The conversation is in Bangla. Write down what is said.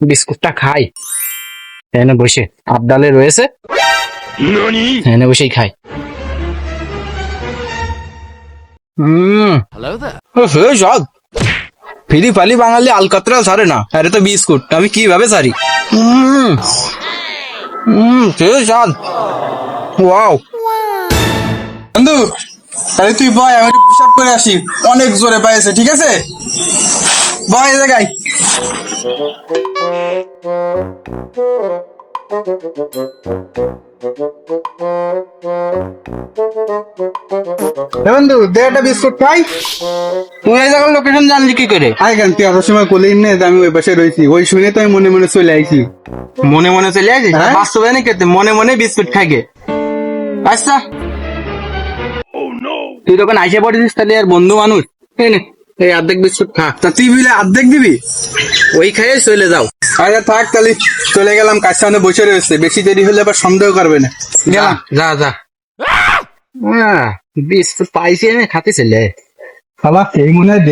বিস্কুটটা খাই। এনে বসে আবদালে রয়েছে। এনে বসেই খাই। হুম সব ফিরি ফালি বাঙালি আলকাতরা ছাড়ে না। আরে তো বিস্কুট আমি কীভাবে ছাড়ি হুম হুম সে স্বাদ ওয়াও। বন্ধু তাহলে তুই বয় আমি একটু করে আসি। অনেক জোরে পাইছে ঠিক আছে? বয় এই জায়গায় বন্ধু দে একটা বিস্কুট খাই? তুই এই জায়গার লোকেশন জানলি কি করে? আয় কেন তুই আসার সময় বলেই নে আমি ওই পাশে রয়েছি। ওই শুনে তো আমি মনে মনে চলে আইছি। মনে মনে চলে আসিস হ্যাঁ? বাস্তবে নাকি তুই মনে মনে বিস্কুট খাইগে? আচ্ছা। তুই তখন আইসে পড়েছিস তাহলে আর বন্ধু মানুষ। এই অর্ধেক বিস্কুট খা। তা তুই বুঝলে অর্ধেক দিবি? ওই খেয়ে চলে যাও। আচ্ছা থাক তাহলে চলে গেলাম কাজ সামনে বসে রয়েছে। বেশি দেরি হলে আবার সন্দেহ করবে না। গেলাম। যা যা। বিস্কুট পাইছি খাতে ছেলে খালা এই মনে হয়